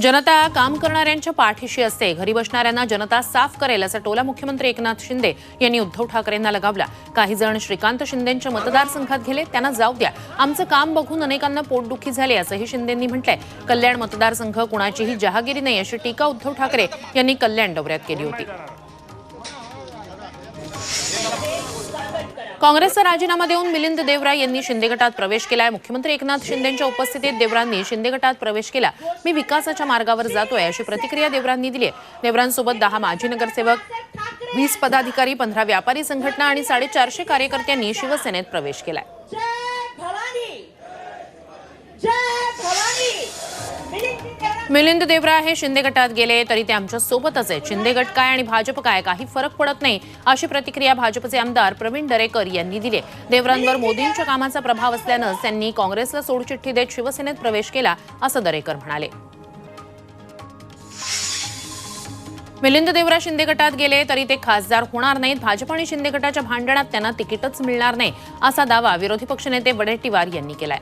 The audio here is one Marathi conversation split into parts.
जनता काम करणाऱ्यांच्या पाठीशी असते. घरी बसणाऱ्यांना जनता साफ करेल असा टोला मुख्यमंत्री एकनाथ शिंदे यांनी उद्धव ठाकरेंना लगावला. काही जण श्रीकांत शिंदेच्या मतदारसंघात गेले त्यांना जाऊ द्या. आमचं काम बघून अनेकांना पोटदुखी झाली असंही शिंदेंनी म्हटलंय. कल्याण मतदारसंघ कुणाचीही जहागिरी नाही अशी टीका उद्धव ठाकरे यांनी कल्याण दौऱ्यात केली होती. काँग्रेसचा राजीनामा देऊन मिलिंद देवरा यांनी शिंदे गटात प्रवेश केलाय. मुख्यमंत्री एकनाथ शिंदेच्या उपस्थितीत देवरांनी शिंदे गटात प्रवेश केला. मी विकासाच्या मार्गावर जातोय अशी प्रतिक्रिया देवरांनी दिली आहे. देवरांसोबत दहा माजी नगरसेवक वीस पदाधिकारी पंधरा व्यापारी संघटना आणि साडेचारशे कार्यकर्त्यांनी शिवसेनेत प्रवेश केलाय. मिलिंद देवरा हे शिंदे गटात गेले तरी ते आमच्या सोबतच आहेत. शिंदे गट काय आणि भाजप काय काही फरक पडत नाही अशी प्रतिक्रिया भाजपचे आमदार प्रवीण दरेकर यांनी दिली देवरांवर मोदींच्या कामाचा प्रभाव असल्यानं त्यांनी काँग्रेसला सोडचिठ्ठी देत शिवसेनेत प्रवेश केला असं दरेकर म्हणाले. मिलिंद देवरा शिंदे गटात गेले तरी ते खासदार होणार नाहीत. भाजप आणि शिंदे गटाच्या भांडणात त्यांना तिकीटच मिळणार नाही असा दावा विरोधी पक्षनेते वडेट्टीवार यांनी केलाय.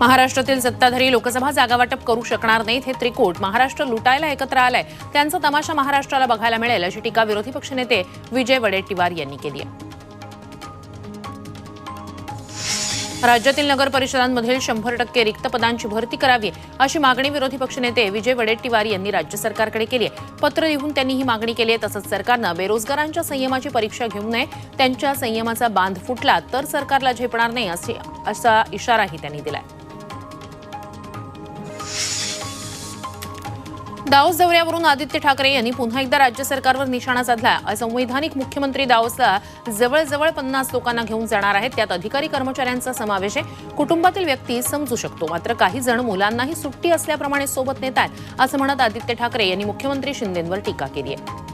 महाराष्ट्रातील सत्ताधारी लोकसभा जागा वाटप करू शकणार नाहीत हे त्रिकूट महाराष्ट्र लुटायला एकत्र आलाय. त्यांचा तमाशा महाराष्ट्राला बघायला मिळेल अशी टीका विरोधी पक्षनेते विजय वडेट्टीवार यांनी केली आहे. राज्यातील नगर परिषदांमधील शंभर टक्के रिक्त पदांची भरती करावी अशी मागणी विरोधी पक्षनेते विजय वडेट्टीवार यांनी राज्य सरकारकडे केली आहे. पत्र लिहून त्यांनी ही मागणी केली आहे तसंच सरकारनं बेरोजगारांच्या संयमाची परीक्षा घेऊ नये त्यांच्या संयमाचा बांध फुटला तर सरकारला झेपणार नाही असे असा इशाराही त्यांनी दिलाय. दाओस दौऱ्यावरून आदित्य ठाकरे यांनी पुन्हा एकदा राज्य सरकारवर निशाणा साधला. असंवैधानिक मुख्यमंत्री दाओसला जवळजवळ पन्नास लोकांना घेऊन जाणार आहेत. त्यात अधिकारी कर्मचाऱ्यांचा समावेश आहे. कुटुंबातील व्यक्ती समजू शकतो. मात्र काही जण मुलांनाही सुट्टी असल्याप्रमाणे सोबत नेत आहेत असं म्हणत आदित्य ठाकरे यांनी मुख्यमंत्री शिंदेंवर टीका केली आहे.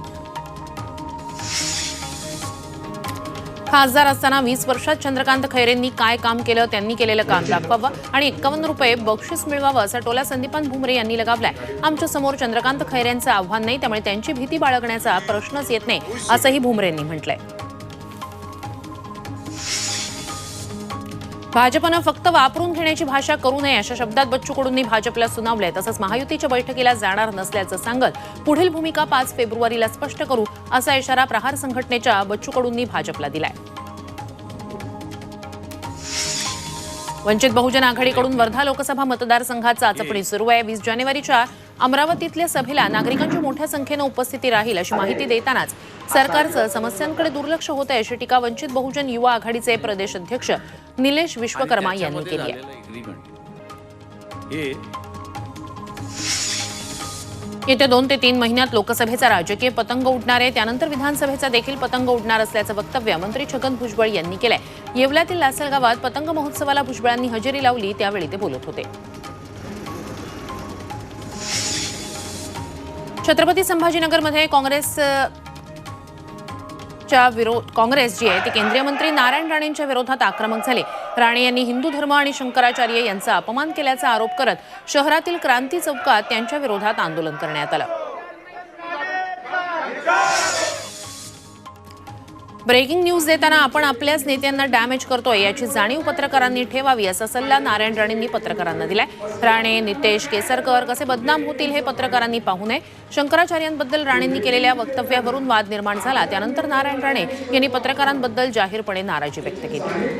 खासदार असताना वीस वर्षात चंद्रकांत खैरेंनी काय काम केलं त्यांनी केलेलं काम दाखवावं आणि एक्कावन्न रुपये बक्षीस मिळवावं असा टोला संदीपान भुमरे यांनी लगावलाय. आमच्यासमोर चंद्रकांत खैरेंचं आव्हान नाही त्यामुळे त्यांची भीती बाळगण्याचा प्रश्नच येत नाही असंही भुमरेंनी म्हटलंय. भाजपनं फक्त वापरून घेण्याची भाषा करू नये अशा शब्दात बच्चू कडूंनी भाजपला सुनावलंय. तसंच महायुतीच्या बैठकीला जाणार नसल्याचं सांगत पुढील भूमिका पाच फेब्रुवारीला स्पष्ट करू असा इशारा प्रहार संघटनेच्या बच्चू कडूंनी भाजपला दिलाय. वंचित बहुजन आघाडीकडून वर्धा लोकसभा मतदारसंघात चाचपणी सुरू आहे. वीस जानेवारीच्या अमरावतीतल्या सभेला नागरिकांची मोठ्या संख्येनं उपस्थिती राहील अशी माहिती देतानाच सरकारचं समस्यांकडे दुर्लक्ष होत आहे अशी टीका वंचित बहुजन युवा आघाडीचे प्रदेश अध्यक्ष निलेश विश्वकर्मा यांनी केली आहे. येत्या दोन ते तीन महिन्यात लोकसभेचा राजकीय पतंग उडणार आहे त्यानंतर विधानसभेचा देखील पतंग उडणार असल्याचं वक्तव्य मंत्री छगन भुजबळ यांनी केलंय. येवल्यातील लासलगावात पतंग महोत्सवाला भुजबळांनी हजेरी लावली त्यावेळी ते बोलत होते. छत्रपती संभाजीनगरमध्ये काँग्रेस च्या विरोध काँग्रेस जी आहे ती केंद्रीय मंत्री नारायण राणेंच्या विरोधात आक्रमक झाले. राणे यांनी हिंदू धर्म आणि शंकराचार्य यांचा अपमान केल्याचा आरोप करत शहरातील क्रांती चौकात त्यांच्या विरोधात आंदोलन करण्यात आलं. ब्रेकिंग न्यूज देताना आपण आपल्याच नेत्यांना डॅमेज करतोय याची जाणीव पत्रकारांनी ठेवावी असा सल्ला नारायण राणेंनी पत्रकारांना दिलाय. राणे नितेश केसरकर कसे बदनाम होतील हे पत्रकारांनी पाहू नये. शंकराचार्यांबद्दल राणेंनी केलेल्या वक्तव्यावरून वाद निर्माण झाला. त्यानंतर नारायण राणे यांनी पत्रकारांबद्दल जाहीरपणे नाराजी व्यक्त केली.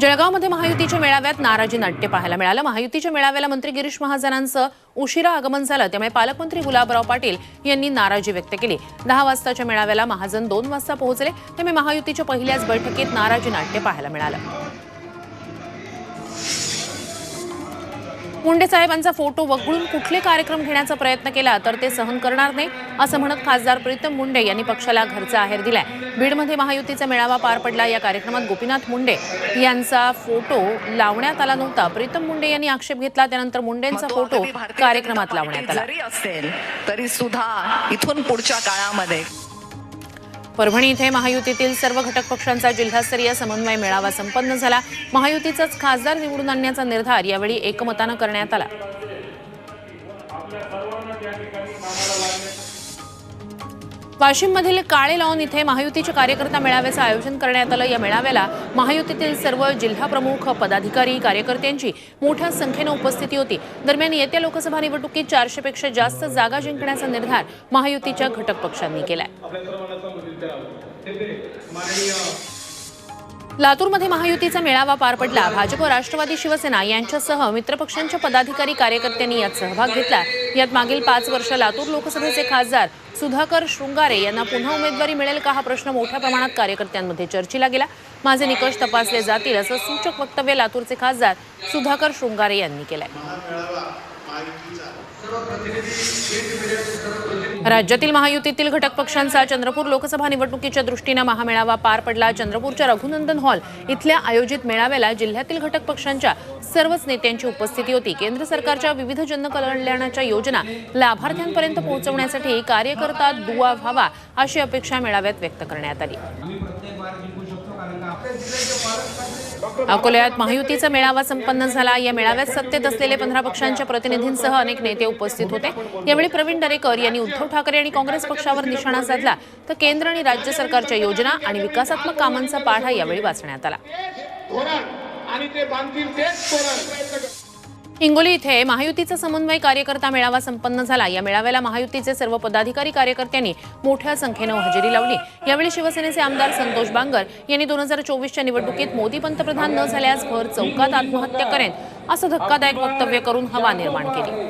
जळगावमध्ये महायुतीच्या मेळाव्यात नाराजी नाट्य पाहायला मिळालं. महायुतीच्या मेळाव्याला मंत्री गिरीश महाजनांचं उशिरा आगमन झालं. त्यामुळे पालकमंत्री गुलाबराव पाटील यांनी नाराजी व्यक्त केली. दहा वाजताच्या मेळाव्याला महाजन दोन वाजता पोहोचले. त्यामुळे महायुतीच्या पहिल्याच बैठकीत नाराजी नाट्य पाहायला मिळालं. मुंडे साहेबांचा फोटो वगळून कुठले कार्यक्रम घेण्याचा प्रयत्न केला तर ते सहन करणार नाही असं म्हणत खासदार प्रीतम मुंडे यांनी पक्षाला घरचा आहेर दिलाय. बीडमध्ये महायुतीचा मेळावा पार पडला. या कार्यक्रमात गोपीनाथ मुंडे यांचा फोटो लावण्यात आला नव्हता. प्रीतम मुंडे यांनी आक्षेप घेतला. त्यानंतर मुंडेंचा फोटो कार्यक्रमात लावण्यात आला. असेल तरी सुद्धा इथून पुढच्या काळामध्ये परभणी इथे महायुतीतील सर्व घटक पक्षांचा जिल्हास्तरीय समन्वय मेळावा संपन्न झाला. महायुतीचाच खासदार निवडून आणण्याचा निर्धार यावेळी एकमतानं करण्यात आला. वाशिममधील काळे लावून इथे महायुतीच्या कार्यकर्ता मेळाव्याचं आयोजन करण्यात आलं. या मेळाव्याला महायुतीतील सर्व जिल्हा प्रमुख पदाधिकारी कार्यकर्त्यांची मोठ्या संख्येनं उपस्थिती होती. दरम्यान येत्या लोकसभा निवडणुकीत चारशेपेक्षा जास्त जागा जिंकण्याचा निर्धार महायुतीच्या घटक पक्षांनी केलाय. लातूरमध्ये महायुतीचा मेळावा पार पडला. भाजप राष्ट्रवादी शिवसेना यांच्यासह मित्रपक्षांच्या पदाधिकारी कार्यकर्त्यांनी यात सहभाग घेतला. यात मागील पाच वर्ष लातूर लोकसभेचे खासदार सुधाकर शृंगारे यांना पुन्हा उमेदवारी मिळेल का हा प्रश्न मोठ्या प्रमाणात कार्यकर्त्यांमध्ये चर्चेला गेला. माझे निकष तपासले जातील असं सूचक वक्तव्य लातूरचे खासदार सुधाकर शृंगारे यांनी केलंय. राज्यातील महायुतीतील घटक पक्षांचा चंद्रपूर लोकसभा निवडणुकीच्या दृष्टीनं महामेळावा पार पडला. चंद्रपूरच्या रघुनंदन हॉल इथल्या आयोजित मेळाव्याला जिल्ह्यातील घटक पक्षांच्या सर्वच नेत्यांची उपस्थिती होती. केंद्र सरकारच्या विविध जनकल्याणाच्या योजना लाभार्थ्यांपर्यंत पोहोचवण्यासाठी कार्यकर्ता दुवा व्हावा अशी अपेक्षा मेळाव्यात व्यक्त करण्यात आली. अकोल्यात महायुतीचा मेळावा संपन्न झाला. या मेळाव्यात सत्तेत असलेले पंधरा पक्षांच्या प्रतिनिधींसह अनेक नेते उपस्थित होते. यावेळी प्रवीण दरेकर यांनी उद्धव ठाकरे आणि काँग्रेस पक्षावर निशाणा साधला. तर केंद्र आणि राज्य सरकारच्या योजना आणि विकासात्मक कामांचा पाढा यावेळी वाचण्यात आला. आणि ते बांधतील तेच हिंगोली इथे महायुतीचा समन्वय कार्यकर्ता मेळावा संपन्न झाला. या मेळाव्याला महायुतीचे सर्व पदाधिकारी कार्यकर्त्यांनी मोठ्या संख्येनं हजेरी लावली. यावेळी शिवसेनेचे आमदार संतोष बांगर यांनी दोन हजार चोवीसच्या निवडणुकीत मोदी पंतप्रधान न झाल्यास भर चौकात आत्महत्या करेन असं धक्कादायक वक्तव्य करून हवा निर्माण केली.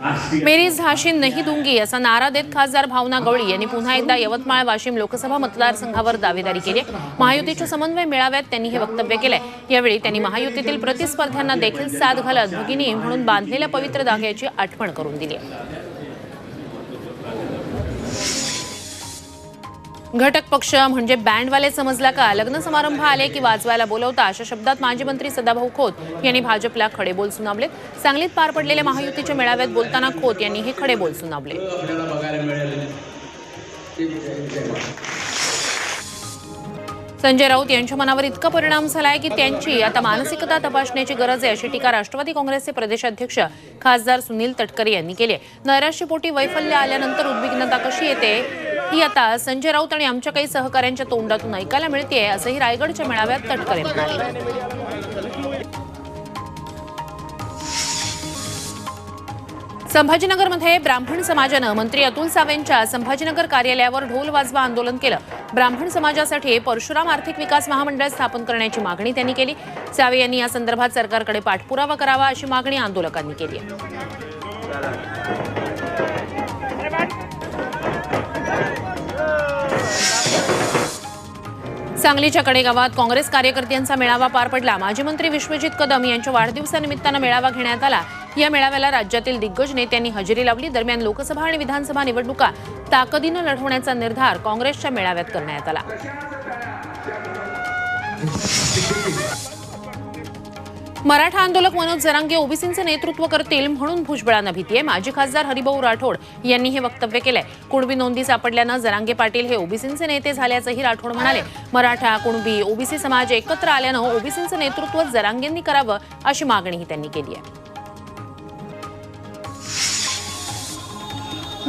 मेरी झाशी नाही दुंगी असा नारा देत खासदार भावना गवळी यांनी पुन्हा एकदा यवतमाळ वाशिम लोकसभा मतदारसंघावर दावेदारी केली. महायुतीच्या समन्वय मेळाव्यात त्यांनी हे वक्तव्य केलंय. यावेळी त्यांनी महायुतीतील प्रतिस्पर्ध्यांना देखील साथ घालत भगिनी म्हणून बांधलेल्या पवित्र धाग्याची आठवण करून दिली घटक पक्ष म्हणजे बँडवाले समजला का? लग्न समारंभ आले की वाजवायला बोलवता? अशा शब्दात माजी मंत्री सदाभाऊ खोत यांनी भाजपला खडेबोल सुनावले. सांगलीत पार पडलेल्या महायुतीच्या मेळाव्यात बोलताना खोत यांनी हे खडेबोल सुनावले. संजय राऊत यांच्या मनावर इतका परिणाम झालाय की त्यांची आता मानसिकता तपासण्याची गरज आहे अशी टीका राष्ट्रवादी काँग्रेसचे प्रदेशाध्यक्ष खासदार सुनील तटकरे यांनी केली आहे. नैराश्यपोटी वैफल्य आल्यानंतर उद्विग्नता कशी येते? ही आता संजय राऊत आणि आमच्या काही सहकाऱ्यांच्या तोंडातून ऐकायला मिळते असंही रायगडच्या मेळाव्यात तटकरे म्हणाले. संभाजीनगरमध्ये ब्राह्मण समाजानं मंत्री अतुल सावेंच्या संभाजीनगर कार्यालयावर ढोल वाजवा आंदोलन केलं. ब्राह्मण समाजासाठी परशुराम आर्थिक विकास महामंडळ स्थापन करण्याची मागणी त्यांनी केली. सावे यांनी या संदर्भात सरकारकडे पाठपुरावा करावा अशी मागणी आंदोलकांनी केली आहे. सांगलीच्या कडेगावात काँग्रेस कार्यकर्त्यांचा मेळावा पार पडला. माजी मंत्री विश्वजित कदम यांच्या वाढदिवसानिमित्तानं मेळावा घेण्यात आला. या मेळाव्याला राज्यातील दिग्गज नेत्यांनी हजेरी लावली. दरम्यान लोकसभा आणि विधानसभा निवडणुका ताकदीनं लढवण्याचा निर्धार काँग्रेसच्या मेळाव्यात करण्यात आला. मराठा आंदोलक मनोज जरांगे ओबीसींचं नेतृत्व करतील म्हणून भुजबळांना भीती आहे. माजी खासदार हरिभाऊ राठोड यांनी हे वक्तव्य केलंय. कुणबी नोंदी सापडल्यानं जरांगे पाटील हे ओबीसींचे नेते झाल्याचंही राठोड म्हणाले. मराठा कुणबी ओबीसी समाज एकत्र आल्यानं ओबीसींचं नेतृत्व जरांगेंनी करावं अशी मागणीही त्यांनी केली आहे.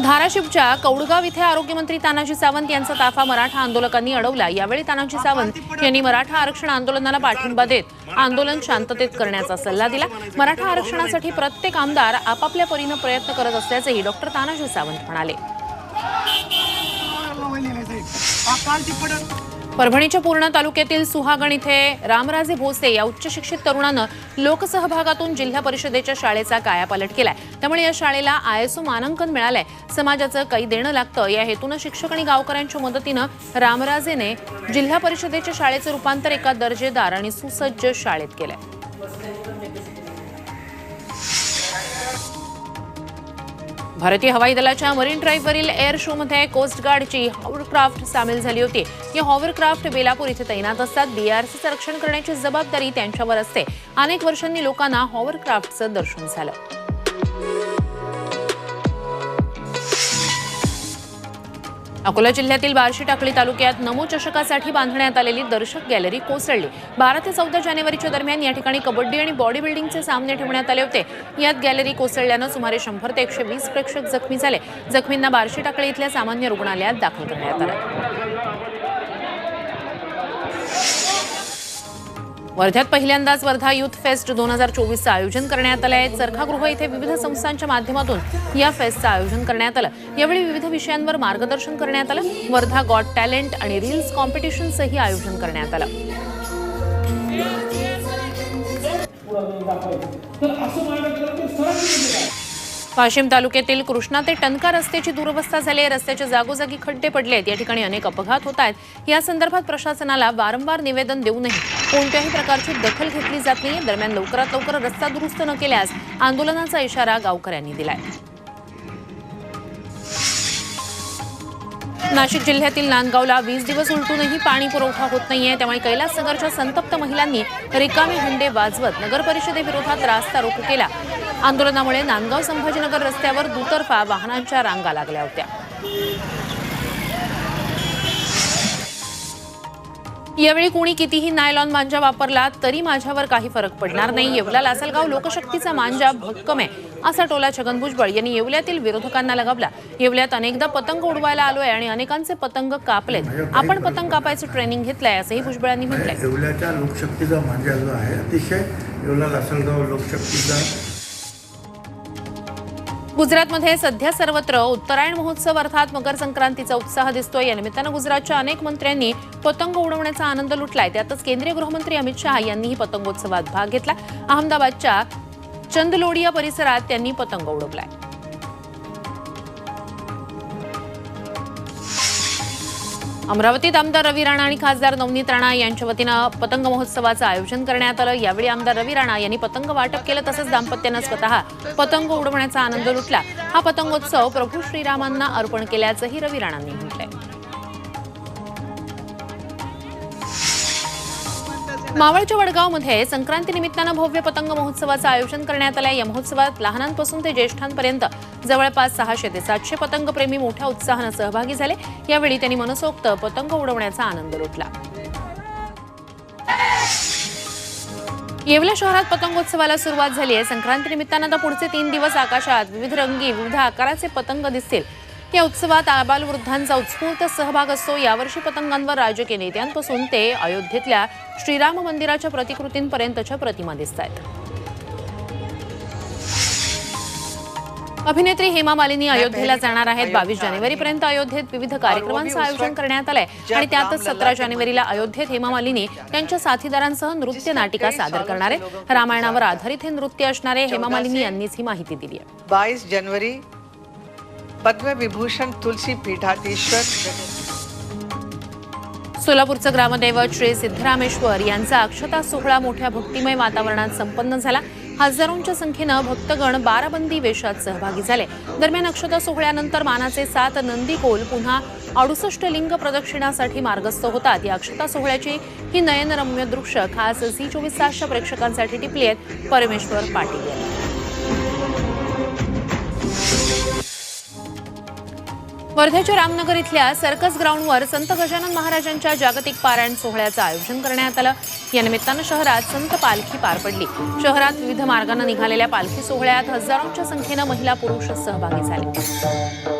धाराशिवच्या कौडगाव इथे आरोग्यमंत्री तानाजी सावंत यांचा ताफा मराठा आंदोलकांनी अडवला. यावेळी तानाजी सावंत यांनी मराठा आरक्षण आंदोलनाला पाठिंबा देत आंदोलन शांततेत करण्याचा सल्ला दिला. मराठा आरक्षणासाठी प्रत्येक आमदार आपापल्या परीनं प्रयत्न करत असल्याचंही डॉक्टर तानाजी सावंत म्हणाले. परभणीच्या पूर्णा तालुक्यातील सुहागण इथे रामराजे भोसे या उच्च शिक्षित तरुणानं लोकसहभागातून जिल्हा परिषदेच्या शाळेचा कायापालट केलाय. त्यामुळे या शाळेला आयएसओ मानांकन मिळालंय. समाजाचं काही देणं लागतं या हेतूनं शिक्षक आणि गावकऱ्यांच्या मदतीनं रामराजेने जिल्हा परिषदेच्या शाळेचं रूपांतर एका दर्जेदार आणि सुसज्ज शाळेत केलंय. भारतीय हवाई दलाच्या मरीन ड्राईव्हवरील एअर शोमध्ये कोस्ट गार्डची हॉवरक्राफ्ट सामील झाली होती. या हॉवरक्राफ्ट बेलापूर इथे तैनात असतात. बीआरसीचं संरक्षण करण्याची जबाबदारी त्यांच्यावर असते. अनेक वर्षांनी लोकांना हॉवरक्राफ्टचं दर्शन झालं. अकोला जिल्ह्यातील बार्शी टाकळी तालुक्यात नमो चषकासाठी बांधण्यात आलेली दर्शक गॅलरी कोसळली. बारा ते चौदा जानेवारीच्या दरम्यान या ठिकाणी कबड्डी आणि बॉडी बिल्डिंगचे सामने ठेवण्यात आले होते. यात गॅलरी कोसळल्यानं सुमारे शंभर ते एकशे वीस प्रेक्षक जखमी झाले. जखमींना बार्शी टाकळी इथल्या सामान्य रुग्णालयात दाखल करण्यात आलं. वर्ध्यात पहिल्यांदाच वर्धा युथ फेस्ट दोन हजार चोवीसचं आयोजन करण्यात आलं आहे. चरखागृह इथे विविध संस्थांच्या माध्यमातून या फेस्टचं आयोजन करण्यात आलं. यावेळी विविध विषयांवर मार्गदर्शन करण्यात आलं. वर्धा गॉट टॅलेंट आणि रील्स कॉम्पिटिशनचंही आयोजन करण्यात आलं. वाशिम तालुक्यातील कृष्णा ते टनका रस्त्याची दुरवस्था झाली आहे. रस्त्याच्या जागोजागी खड्डे पडले आहेत. या ठिकाणी अनेक अपघात होत आहेत. या संदर्भात प्रशासनाला वारंवार निवेदन देऊनही कोणत्याही प्रकारची दखल घेतली जात नाही दरम्यान लवकरात लवकर रस्ता दुरुस्त न केल्यास आंदोलनाचा इशारा गावकऱ्यांनी दिला आहे नाशिक जिल्ह्यातील नांदगावला वीस दिवस उलटूनही पाणी पुरवठा होत नाहीये. त्यामुळे कैलासनगरच्या संतप्त महिलांनी रिकामे हंडे वाजवत नगर परिषदेविरोधात रास्ता रोको केला. आंदोलनामुळे नांदगाव संभाजीनगर रस्त्यावर दुतर्फा वाहनांच्या रांगा लागल्या होत्या. यावेळी कुणी कितीही नायलॉन मांजा वापरला तरी माझ्यावर काही फरक पडणार नाही. येवला लासलगाव लोकशक्तीचा मांजा भक्कम आहे असा टोला छगन भुजबळ यांनी येवल्यातील विरोधकांना लगावला. येवल्यात अनेकदा पतंग उडवायला आलोय आणि अनेकांचे पतंग कापलेत. आपण पतंग कापायचं ट्रेनिंग घेतलंय असंही भुजबळांनी म्हटलंय. येवल्याच्या लोकशक्तीचा मांजा जो आहे अतिशय येवला लासलगाव लोकशक्तीचा गुजरातमध्ये सध्या सर्वत्र उत्तरायण महोत्सव अर्थात मकर संक्रांतीचा उत्साह दिसतोय. या निमित्तानं गुजरातच्या अनेक मंत्र्यांनी पतंग उडवण्याचा आनंद लुटलाय. त्यातच केंद्रीय गृहमंत्री अमित शहा यांनीही पतंगोत्सवात भाग घेतला अहमदाबादच्या चंदलोडिया परिसरात त्यांनी पतंग उडवलाय. अमरावतीत आमदार रवी राणा आणि खासदार नवनीत राणा यांच्या वतीनं पतंग महोत्सवाचं आयोजन करण्यात आलं. यावेळी आमदार रवी राणा यांनी पतंग वाटप केलं तसंच दाम्पत्यानं स्वतः पतंग उडवण्याचा आनंद लुटला. हा पतंगोत्सव प्रभू श्रीरामांना अर्पण केल्याचंही रवी राणांनी मावळच्या वडगावमध्ये संक्रांती निमित्तानं भव्य पतंग महोत्सवाचं आयोजन करण्यात आलं या महोत्सवात लहानांपासून ते ज्येष्ठांपर्यंत जवळपास सहाशे ते सातशे पतंगप्रेमी मोठ्या उत्साहानं सहभागी झाले. यावेळी त्यांनी मनसोक्त पतंग उडवण्याचा आनंद लुटला. येवला शहरात पतंगोत्सवाला सुरुवात झाली आहे. संक्रांती निमित्तानं आता पुढचे तीन दिवस आकाशात विविध रंगी विविध आकाराचे पतंग दिसतील. या उत्सवात आबालवृद्धांचा उत्स्फूर्त सहभाग असतो. यावर्षी पतंगांवर राजकीय नेत्यांपासून ते अयोध्येतल्या श्रीराम मंदिराच्या प्रतिकृतींपर्यंतच्या प्रतिमा दिसत आहेत अभिनेत्री हेमा मालिनी अयोध्येला जाणार आहेत. बावीस जानेवारीपर्यंत अयोध्येत विविध कार्यक्रमांचं आयोजन करण्यात आलंय. आणि त्यातच सतरा जानेवारीला अयोध्येत हेमा मालिनी त्यांच्या साथीदारांसह नृत्य नाटिका सादर करणार आहे रामायणावर आधारित हे नृत्य असणारे हेमा मालिनी यांनीच ही माहिती दिली आहे. बाईस जनवरी पद्मविभूषण तुलसी पीठाधीश्वर. सोलापूरचं ग्रामदैवत श्री सिद्धरामेश्वर यांचा अक्षता सोहळा मोठ्या भक्तिमय वातावरणात संपन्न झाला. हजारोंच्या संख्येनं भक्तगण बाराबंदी वेशात सहभागी झाले. दरम्यान अक्षता सोहळ्यानंतर मानाचे सात नंदीकोल पुन्हा अडुसष्ट लिंग प्रदक्षिणासाठी मार्गस्थ होतात. या अक्षता सोहळ्याची ही नयनरम्य दृश्य खास झी चोवीस तासच्या प्रेक्षकांसाठी टिपली आहेत परमेश्वर पाटील वर्ध्याच्या रामनगर इथल्या सर्कस ग्राउंडवर संत गजानन महाराजांच्या जागतिक पारायण सोहळ्याचं आयोजन करण्यात आलं. या निमित्तानं शहरात संत पालखी पार पडली. शहरात विविध मार्गानं निघालेल्या पालखी सोहळ्यात हजारोंच्या संख्येनं महिला पुरुष सहभागी झाले.